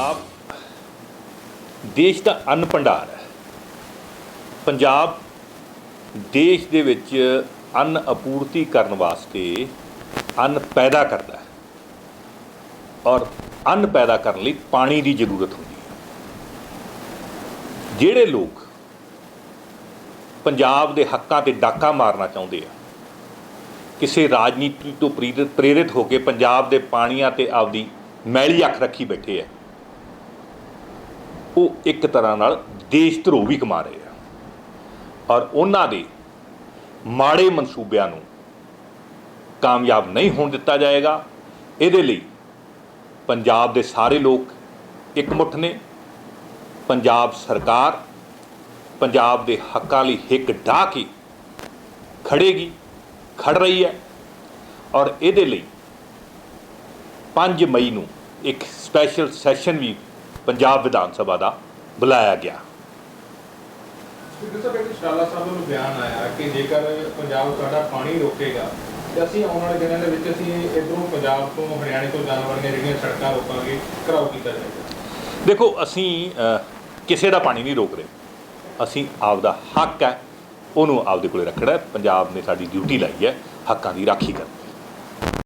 ਪੰਜਾਬ ਦੇਸ਼ ਦਾ ਅੰਨ ਭੰਡਾਰ ਹੈ। ਪੰਜਾਬ ਦੇਸ਼ ਦੇ ਵਿੱਚ ਅੰਨ ਅਪੂਰਤੀ ਕਰਨ ਵਾਸਤੇ ਅੰਨ ਪੈਦਾ ਕਰਦਾ ਹੈ। ਔਰ ਅੰਨ ਪੈਦਾ ਕਰਨ ਲਈ ਪਾਣੀ ਦੀ ਜ਼ਰੂਰਤ ਹੁੰਦੀ ਹੈ। ਜਿਹੜੇ ਲੋਕ ਪੰਜਾਬ ਦੇ ਹੱਕਾਂ ਤੇ ਡਾਕਾ ਮਾਰਨਾ ਚਾਹੁੰਦੇ ਆ, ਕਿਸੇ ਰਾਜਨੀਤੀ ਤੋਂ ਪ੍ਰੇਰਿਤ ਪ੍ਰੇਰਿਤ ਹੋ ਕੇ ਪੰਜਾਬ ਦੇ ਪਾਣੀਆਂ ਤੇ ਆਪਦੀ ਮੈਲੀ ਅੱਖ ਰੱਖੀ ਬੈਠੇ ਆ ਉਹ ਇੱਕ ਤਰ੍ਹਾਂ ਨਾਲ ਦੇਸ਼ ਧਰੋ ਵੀ ਕਮਾ ਰਹੇ ਆ। ਔਰ ਉਹਨਾਂ ਦੇ ਮਾੜੇ ਮਨਸੂਬਿਆਂ ਨੂੰ ਕਾਮਯਾਬ ਨਹੀਂ ਹੋਣ ਦਿੱਤਾ ਜਾਏਗਾ। ਇਹਦੇ ਲਈ ਪੰਜਾਬ ਦੇ ਸਾਰੇ ਲੋਕ ਇਕਮੁੱਠ ਨੇ। ਪੰਜਾਬ ਸਰਕਾਰ ਪੰਜਾਬ ਦੇ ਹੱਕਾਂ ਲਈ ਹਿੱਕ ਢਾਹ ਕੇ ਖੜੇਗੀ ਖੜ ਰਹੀ ਹੈ। ਔਰ ਇਹਦੇ ਲਈ 5 ਮਈ ਨੂੰ ਇੱਕ ਸਪੈਸ਼ਲ ਸੈਸ਼ਨ ਵੀ ਪੰਜਾਬ ਵਿਧਾਨ ਸਭਾ ਦਾ ਬੁਲਾਇਆ ਗਿਆ। ਕਿਉਂਕਿ ਸਾਹਿਬ ਇੱਕ ਸ਼ਾਲਾ ਸਾਹਿਬ ਨੂੰ ਬਿਆਨ ਆਇਆ ਕਿ ਜੇਕਰ ਪੰਜਾਬ ਸਾਡਾ ਪਾਣੀ ਰੋਕੇਗਾ ਤੇ ਅਸੀਂ ਆਉਣ ਵਾਲੇ ਦਿਨਾਂ ਦੇ ਵਿੱਚ ਅਸੀਂ ਇਧਰੋਂ ਪੰਜਾਬ ਤੋਂ ਹਰਿਆਣੇ ਤੋਂ ਜਾਣ ਵਾਲੀਆਂ ਜਿਹੜੀਆਂ ਸੜਕਾਂ ਰੋਕਾਂਗੇ ਘਰਾਓ ਕੀਤਾ ਜਾਏਗਾ। ਦੇਖੋ ਅਸੀਂ ਕਿਸੇ ਦਾ ਪਾਣੀ ਨਹੀਂ ਰੋਕ ਰਹੇ। ਅਸੀਂ ਆਪਦਾ ਹੱਕ ਹੈ ਉਹਨੂੰ ਆਪਦੇ ਕੋਲੇ ਰੱਖਣਾ ਹੈ। ਪੰਜਾਬ ਨੇ ਸਾਡੀ ਡਿਊਟੀ ਲਾਈ ਹੈ ਹੱਕਾਂ ਦੀ ਰਾਖੀ ਕਰਨ।